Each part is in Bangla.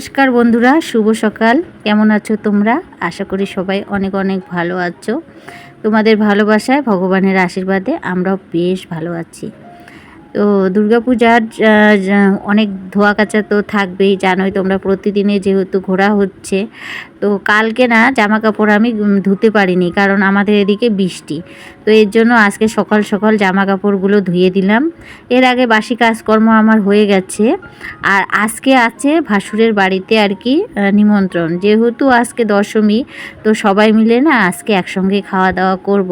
নমস্কার বন্ধুরা, শুভ সকাল। কেমন আছো তোমরা? আশা করি সবাই অনেক অনেক ভালো আছো। তোমাদের ভালোবাসায়, ভগবানের আশীর্বাদে আমরাও বেশ ভালো আছি। তো দুর্গাপূজার অনেক ধোয়া কাচা তো থাকবেই, জানোই তোমরা প্রতিদিনে যেহেতু ঘোরা হচ্ছে তো কালকে না জামা কাপড় আমি ধুতে পারিনি কারণ আমাদের এদিকে বৃষ্টি। তো এর জন্য আজকে সকাল সকাল জামা কাপড়গুলো ধুয়ে দিলাম। এর আগে বাসি কাজকর্ম আমার হয়ে গেছে। আর আজকে আছে ভাসুরের বাড়িতে আর কি নিমন্ত্রণ। যেহেতু আজকে দশমী, তো সবাই মিলে না আজকে একসঙ্গে খাওয়া দাওয়া করব।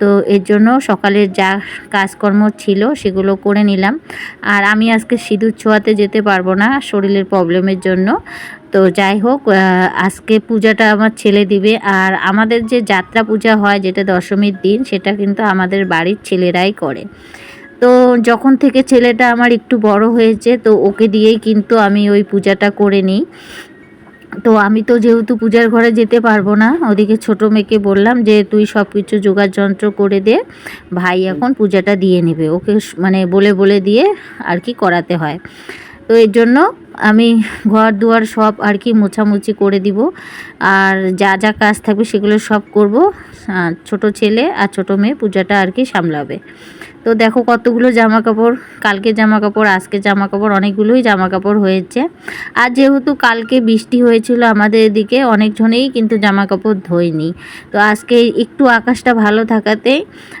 তো এর জন্য সকালের যা কাজকর্ম ছিল সেগুলো করে নিলাম। আর আমি আজকে সিঁদুর ছোঁয়াতে যেতে পারব না শরীরের প্রবলেমের জন্য। তো যাই হোক আজকে পূজাটা আমার ছেলে দিবে। আর আমাদের যে যাত্রা পূজা হয়, যেটা দশমীর দিন, সেটা কিন্তু আমাদের বাড়ির ছেলেরাই করে। তো যখন থেকে ছেলেটা আমার একটু বড় হয়েছে, তো ওকে দিয়েই কিন্তু আমি ওই পূজাটা করে নিই। তো আমি তো যেহেতু পূজার ঘরে যেতে পারব না, ওদিকে ছোট মেয়েকে বললাম যে, তুই সব কিছু জোগাড় যন্ত্র করে দে, ভাই এখন পূজাটা দিয়ে নেবে। ওকে মানে বলে বলে দিয়ে আর কি করাতে হয়। তো এর জন্য আমি ঘর দুয়ার সব আর কি মোছামুছি করে দিব। আর যা যা কাজ থাকবে সেগুলো সব করব। ছোট ছেলে আর ছোট মেয়ে পূজাটা আর কি সামলাবে। তো দেখো কতগুলো জামা কাপড় কালকে জামা কাপড় আজকে জামা কাপড় অনেকগুলোই জামা কাপড় হয়েছে। আর যেহেতু কালকে বৃষ্টি হয়েছিল আমাদের এদিকে, অনেকজনেই কিন্তু জামা কাপড় ধোয়নি। তো আজকে একটু আকাশটা ভালো থাকাতে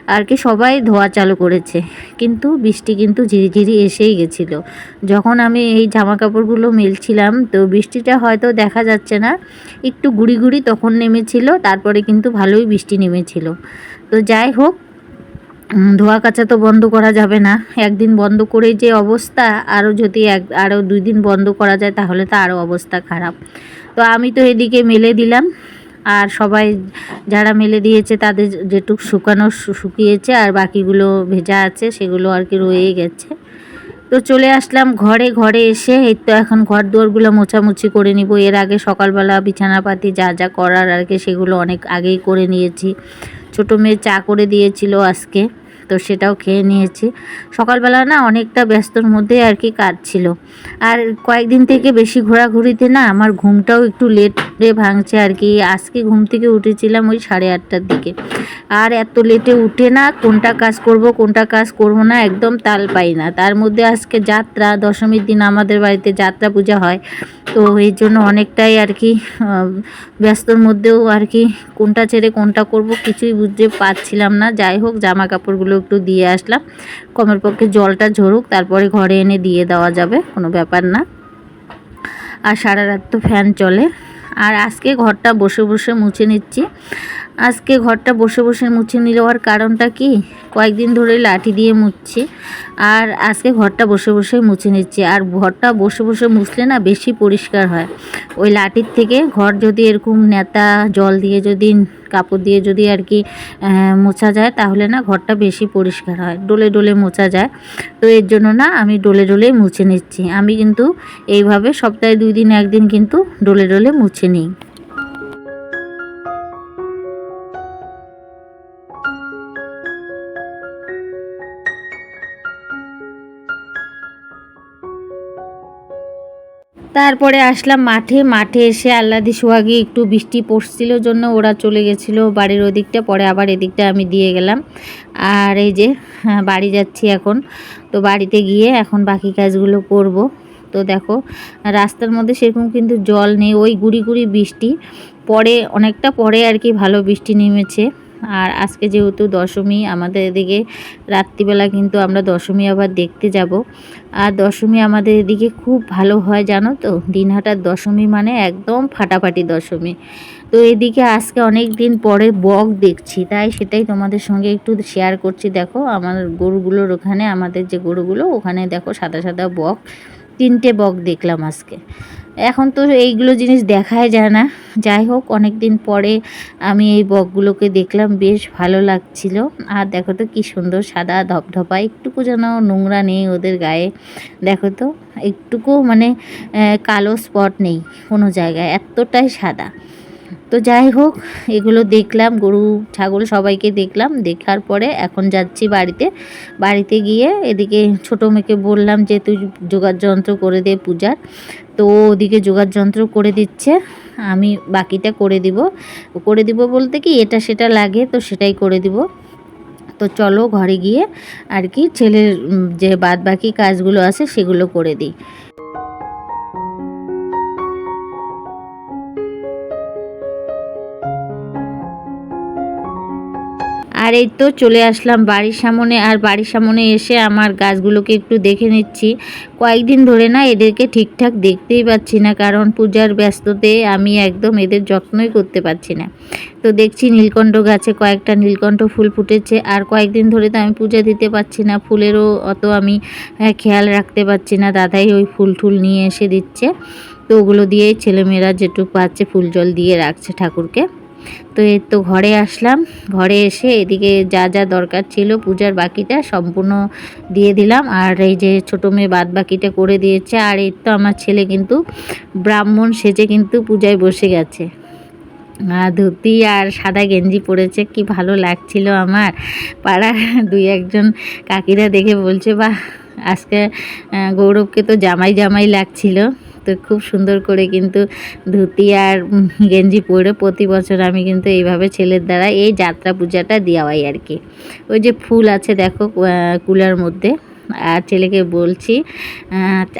আর কি সবাই ধোয়া চালু করেছে। কিন্তু বৃষ্টি কিন্তু ঝিরিঝিরি এসেই গেছিল। যখন আমি এই জামা কাপড়গুলো মেলছিলাম, তো বৃষ্টিটা হয়তো দেখা যাচ্ছে না। একটু গুড়ি গুড়ি তখন নেমেছিল, তারপরে কিন্তু ভালোই বৃষ্টি নেমেছিল। তো যাই হোক ধোয়া কাচা তো বন্ধ করা যাবে না। একদিন বন্ধ করেই যে অবস্থা আরও যদি এক আরও দুই দিন বন্ধ করা যায়, তাহলে তো আরও অবস্থা খারাপ। তো আমি তো এদিকে মেলে দিলাম। আর সবাই যারা মেলে দিয়েছে, তাদের যেটুক শুকানো শুকিয়েছে, আর বাকিগুলো ভেজা আছে, সেগুলো আর কি রয়েই গেছে। তো চলে আসলাম ঘরে ঘরে এসে এই তো এখন ঘর দুয়ারগুলো মোছামুছি করে নিব। এর আগে সকালবেলা বিছানাপাতি যা যা করার আর কি, সেগুলো অনেক আগেই করে নিয়েছি। ছোটো মেয়ে চা করে দিয়েছিল আজকে। তো সেটাও খেয়ে নিয়েছি। সকালবেলা না অনেকটা ব্যস্তর মধ্যে আর কি কাজ ছিল আর কয়েকদিন থেকে বেশি ঘোরাঘুরিতে না আমার ঘুমটাও একটু লেটে ভাঙছে আর কি। আজকে ঘুম থেকে উঠেছিলাম ওই সাড়ে আটটার দিকে। আর এত লেটে উঠে না কোনটা কাজ করব, কোনটা কাজ করব না একদম তাল পাই না। তার মধ্যে আজকে যাত্রা, দশমীর দিন আমাদের বাড়িতে যাত্রা পূজা হয়। তো এই জন্য অনেকটাই আর কি ব্যস্তর মধ্যেও আর কি কোনটা ছেড়ে কোনটা করব কিছুই বুঝতে পারছিলাম না। যাই হোক জামা কাপড়গুলো একটু দিয়ে আসলাম। কমের পক্ষে জলটা ঝরুক, তারপরে ঘরে এনে দিয়ে দেওয়া যাবে, কোনো ব্যাপার না। আর সারা রাত তো ফ্যান চলে। আর আজকে ঘরটা বসে বসে মুছে নিচ্ছি। আজকে ঘরটা বসে বসে মুছে নেওয়ার কারণটা কি? কয়েকদিন ধরে লাঠি দিয়ে মুছছি। আর আজকে ঘরটা বসে বসে মুছে নিচ্ছি। আর ঘরটা বসে বসে মুছলে না বেশি পরিষ্কার হয়। ওই লাঠির থেকে ঘর যদি এরকম নেতা, জল দিয়ে যদি, কাপড় দিয়ে যদি আর কি মোছা যায়, তাহলে না ঘরটা বেশি পরিষ্কার হয়। ডোলে ডোলে মোছা যায়। তো এর জন্য না আমি ডোলে ডলে মুছে নিচ্ছি। আমি কিন্তু এইভাবে সপ্তাহে দুই দিন, একদিন কিন্তু ডোলে ডোলে মুছে নিই। তারপরে আসলাম মাঠে। মাঠে এসে আল্লাদি সোহাগি একটু বৃষ্টি পড়ছিল জন্য ওরা চলে গেছিল। বাড়ির ওদিকটা পরে আবার এদিকটা আমি দিয়ে গেলাম। আর এই যে হ্যাঁ, বাড়ি যাচ্ছি এখন। তো বাড়িতে গিয়ে এখন বাকি কাজগুলো করব। তো দেখো রাস্তার মধ্যে সেরকম কিন্তু জল নেই। ওই গুড়ি গুড়ি বৃষ্টি। পরে অনেকটা পরে আর কি ভালো বৃষ্টি নেমেছে। আর আজকে যেহেতু দশমী, আমাদের এদিকে রাত্রিবেলা কিন্তু আমরা দশমী আবার দেখতে যাব। আর দশমী আমাদের এদিকে খুব ভালো হয়, জানো তো? দিনহাটার দশমী মানে একদম ফাটাফাটি দশমী। তো এদিকে আজকে অনেক দিন পরে বক দেখছি, তাই সেটাই তোমাদের সঙ্গে একটু শেয়ার করছি। দেখো, আমার গরুগুলোর ওখানে, আমাদের যে গরুগুলো, ওখানে দেখো সাদা সাদা বক, তিনটে বক দেখলাম আজকে। এখন তো এইগুলো জিনিস দেখাই যায় না। যাই হোক অনেক দিন পরে আমি এই বকগুলোকে দেখলাম, বেশ ভালো লাগছিল। আর দেখো তো কি সুন্দর সাদা ধপধপা, একটুকু যেন নোংরা নেই ওদের গায়ে। দেখো তো, একটুকু মানে কালো স্পট নেই কোনো জায়গায়, এতটাই সাদা। তো যাই হোক, এগুলো দেখলাম, গরু, ছাগল সবাইকে দেখলাম। দেখার পরে এখন যাচ্ছি বাড়িতে। বাড়িতে গিয়ে এদিকে ছোটো মেয়েকে বললাম যে, তুই যোগাড় যন্ত্র করে দে পূজার। তো ওদিকে যোগার যন্ত্র করে দিচ্ছে। আমি বাকিটা করে দিব। করে দিব বলতে কি, এটা সেটা লাগে তো সেটাই করে দিব। তো চলো ঘরে গিয়ে আর কি ছেলের যে বাদ বাকি কাজগুলো আছে সেগুলো করে দিই। আর এই তো চলে আসলাম বাড়ির সামনে, আর বাড়ির সামনে এসে আমার গাছগুলোকে একটু দেখে নিচ্ছি। কয়েকদিন ধরে না এদেরকে ঠিকঠাক দেখতেই পাচ্ছি না, কারণ পূজার ব্যস্ততে আমি একদম এদের যত্নই করতে পারছি না। তো দেখছি নীলকণ্ঠ গাছে কয়েকটা নীলকণ্ঠ ফুল ফুটেছে, আর কয়েকদিন ধরে তো আমি পূজা দিতে পারছি না, ফুলেরও অত আমি খেয়াল রাখতে পারছি না, দাদাই ওই ফুল টুল নিয়ে এসে দিচ্ছে। তো ওগুলো দিয়েই ছেলেমেয়েরা যেটুকু পাচ্ছে ফুল জল দিয়ে রাখছে ঠাকুরকে। তো এর তো ঘরে আসলাম। ঘরে এসে এদিকে যা যা দরকার ছিল পূজার বাকিটা সম্পূর্ণ দিয়ে দিলাম। আর এই যে ছোটো মেয়ে বাদ বাকিটা করে দিয়েছে। আর এর তো আমার ছেলে কিন্তু ব্রাহ্মণ সেজে কিন্তু পূজায় বসে গেছে। ধুতি আর সাদা গেঞ্জি পরেছে। কি ভালো লাগছিল আমার। পাড়ার দুই একজন কাকিরা দেখে বলছে, বাহ আজকে গৌরবকে তো জামাই জামাই লাগছিল। তো খুব সুন্দর করে কিন্তু ধুতি আর গেঞ্জি পরে প্রতি বছর আমি কিন্তু এইভাবে ছেলের দ্বারা এই যাত্রা পূজাটা দেওয়াই আর কি। ওই যে ফুল আছে দেখো কুলার মধ্যে। আর ছেলেকে বলছি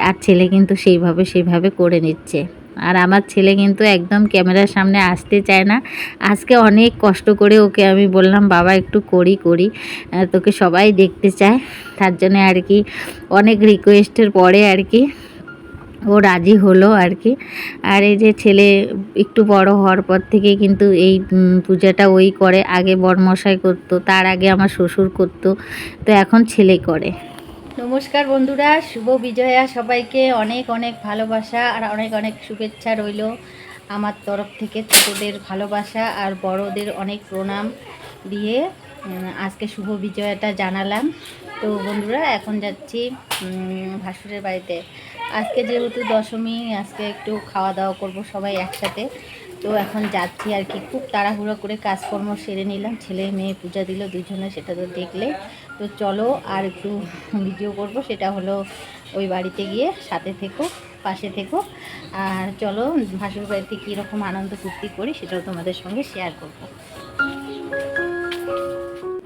আর ছেলে কিন্তু সেইভাবে সেইভাবে করে নিচ্ছে। আর আমার ছেলে কিন্তু একদম ক্যামেরার সামনে আসতে চায় না। আজকে অনেক কষ্ট করে ওকে আমি বললাম, বাবা, একটু করি করি। তোকে সবাই দেখতে চায়। তার জন্য আর কি অনেক রিকোয়েস্টের পরে আর কি ও রাজি হলো আর কি। আর এই যে ছেলে একটু বড় হওয়ার পর থেকে কিন্তু এই পূজাটা ওই করে। আগে বড়মশাই করতো, তার আগে আমার শ্বশুর করতো। তো এখন ছেলে করে। নমস্কার বন্ধুরা, শুভ বিজয়া। সবাইকে অনেক অনেক ভালোবাসা আর অনেক অনেক শুভেচ্ছা রইল আমার তরফ থেকে ছোটদের ভালোবাসা আর বড়দের অনেক প্রণাম দিয়ে আজকে শুভ বিজয়াটা জানালাম। তো বন্ধুরা, এখন যাচ্ছি ভাসুরের বাড়িতে। আজকে যেহেতু দশমী, আজকে একটু খাওয়া দাওয়া করব সবাই একসাথে। তো এখন যাচ্ছি আর কি। খুব তাড়াহুড়ো করে কাজকর্ম সেরে নিলাম। ছেলে মেয়ে পূজা দিল দুজনে, সেটা তো দেখলে তো চলো আর একটু ভিডিও করব। সেটা হলো ওই বাড়িতে গিয়ে সাথে থেকো, পাশে থেকো। আর চলো ভাসুর বাড়িতে কীরকম আনন্দ ফুর্তি করি সেটাও তোমাদের সঙ্গে শেয়ার করব।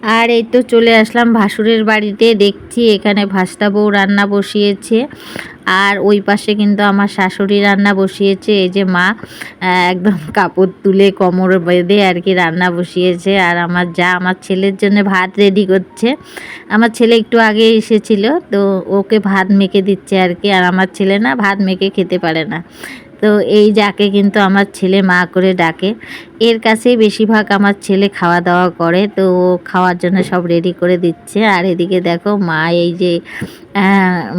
আর এই তো চলে আসলাম ভাসুরের বাড়িতে। দেখছি এখানে ভাস্তা বউ রান্না বসিয়েছে। আর ওই পাশে কিন্তু আমার শাশুড়ি রান্না বসিয়েছে। এই যে মা একদম কাপড় তুলে কোমর বেঁধে আর কি রান্না বসিয়েছে। আর আমার যা, আমার ছেলের জন্য ভাত রেডি করছে। আমার ছেলে একটু আগে এসেছিল, তো ওকে ভাত মেখে দিচ্ছে আর কি। আর আমার ছেলে না ভাত মেখে খেতে পারে না। তো এই যাকে কিন্তু আমার ছেলে মা করে ডাকে। এর কাছেই বেশিরভাগ আমার ছেলে খাওয়া দাওয়া করে, তো ও খাওয়ার জন্য সব রেডি করে দিচ্ছে। আর এদিকে দেখো, মা এই যে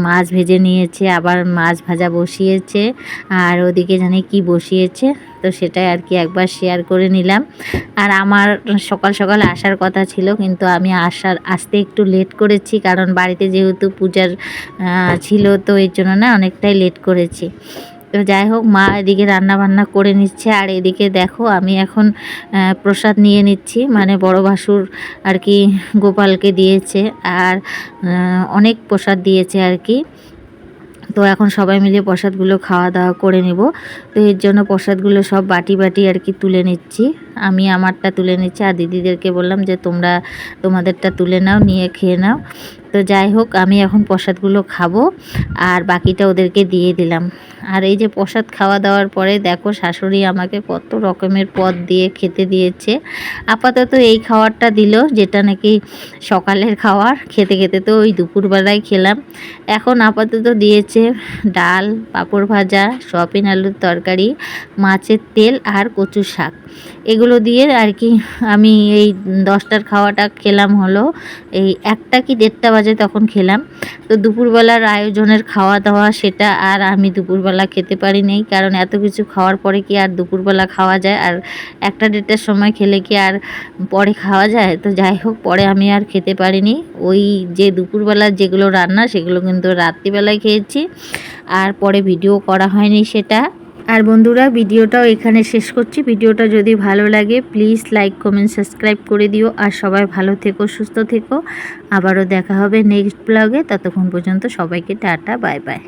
মাছ ভেজে নিয়েছে, আবার মাছ ভাজা বসিয়েছে। আর ওদিকে জানি কি বসিয়েছে, তো সেটাই আর কি একবার শেয়ার করে নিলাম। আর আমার সকাল সকাল আসার কথা ছিল, কিন্তু আমি আসার, আসতে একটু লেট করেছি, কারণ বাড়িতে যেহেতু পূজার ছিল, তো এর জন্য না অনেকটাই লেট করেছি। যাই হোক, মা এদিকে রান্না বান্না করে নিচ্ছে। আর এদিকে দেখো, আমি এখন প্রসাদ নিয়ে নিচ্ছি। মানে বড় ভাসুর আর কি গোপালকে দিয়েছে। আর অনেক প্রসাদ দিয়েছে আর কি। তো এখন সবাই মিলে প্রসাদগুলো খাওয়া দাওয়া করে নেব। তো এর জন্য প্রসাদগুলো সব বাটি বাটি আর কি তুলে নিচ্ছি। আমি আমারটা তুলে নিচ্ছি। আর দিদিদেরকে বললাম যে, তোমরা তোমাদেরটা তুলে নাও, নিয়ে খেয়ে নাও। তো যাই হোক, আমি এখন প্রসাদগুলো খাব আর বাকিটা ওদেরকে দিয়ে দিলাম। আর এই যে প্রসাদ খাওয়া দাওয়ার পরে দেখো, শাশুড়ি আমাকে কত রকমের পদ দিয়ে খেতে দিয়েছে। আপাতত এই খাবারটা দিল, যেটা নাকি সকালের খাবার খেতে খেতে তো ওই দুপুরবেলায় খেলাম। এখন আপাতত দিয়েছে ডাল, পাঁপড় ভাজা, সয়াবিন আলুর তরকারি, মাছের তেল আর কচু শাক। এগুলো দিয়ে আর কি আমি এই দশটার খাওয়াটা খেলাম হলো। এই একটা কি দেড়টা বাজে তখন খেলাম। তো দুপুরবেলার আয়োজনের খাওয়া দাওয়া সেটা আর আমি দুপুরবেলা খেতে পারি নাই। কারণ এত কিছু খাওয়ার পরে কি আর দুপুরবেলা খাওয়া যায়? আর একটা দেড়টার সময় খেলে কি আর পরে খাওয়া যায়? তো যাই হোক, পরে আমি আর খেতে পারিনি। ওই যে দুপুরবেলার যেগুলো রান্না সেগুলো কিন্তু রাত্রিবেলায় খেয়েছি। আর পরে ভিডিও করা হয়নি সেটা। আর বন্ধুরা, ভিডিওটাও এখানে শেষ করছি। ভিডিওটা যদি ভালো লাগে প্লিজ লাইক কমেন্ট সাবস্ক্রাইব করে দিও। আর সবাই ভালো থেকো, সুস্থ থেকো। আবারও দেখা হবে নেক্সট ব্লগে ততক্ষণ পর্যন্ত সবাইকে টাটা বাই বাই